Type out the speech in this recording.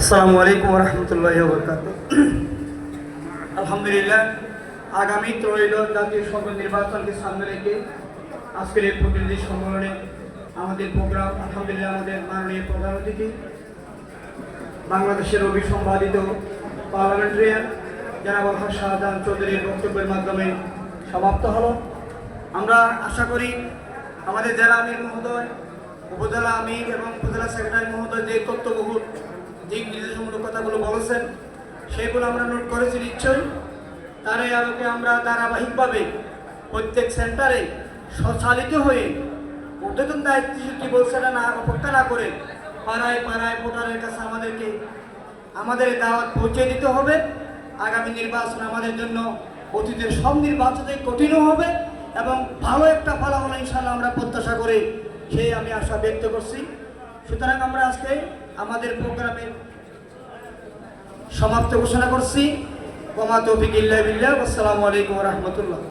আসসালামু আলাইকুম রহমতুল্লাহ আলহামদুলিল্লাহ, আগামী ত্রয়োদশ জাতীয় সংসদ নির্বাচনকে সামনে রেখে আজকের এই প্রতিনিধি সম্মেলনে আমাদের প্রোগ্রাম, আলহামদুলিল্লাহ, আমাদের মাননীয় প্রধান অতিথি, বাংলাদেশের অভিসম্পাদিত পার্লামেন্টারিয়ান জনাব শাহজাহান চৌধুরীর বক্তব্যের মাধ্যমে সমাপ্ত হলো। আমরা আশা করি আমাদের জেলা আমির মহোদয়, উপজেলা আমির এবং উপজেলা সেক্রেটারি মহোদয় যে তথ্যবহুল বলেছেন সেগুলো আমরা নোট করেছি নিশ্চয়ই। তার এই আলোকে আমরা ধারাবাহিকভাবে প্রত্যেক সেন্টারে সচালিত হয়ে ঊর্ধ্বতন দায়িত্বশীল কি বলছে না অপেক্ষা না করে পাড়ায় পাড়ায় ভোটারের কাছে আমাদেরকে, আমাদের দাওয়াত পৌঁছে দিতে হবে। আগামী নির্বাচন আমাদের জন্য অতীতের সব নির্বাচনে কঠিনও হবে এবং ভালো একটা ফলাফল ইনশাল্লাহ আমরা প্রত্যাশা করে সেই আমি আশা ব্যক্ত করছি। সুতরাং আমরা আজকে আমাদের প্রোগ্রামের সমাপ্ত ঘোষণা করছি। ওমা তৌফিক বিল্লাহ। আসসালামু আলাইকুম রহমতুল্লাহ।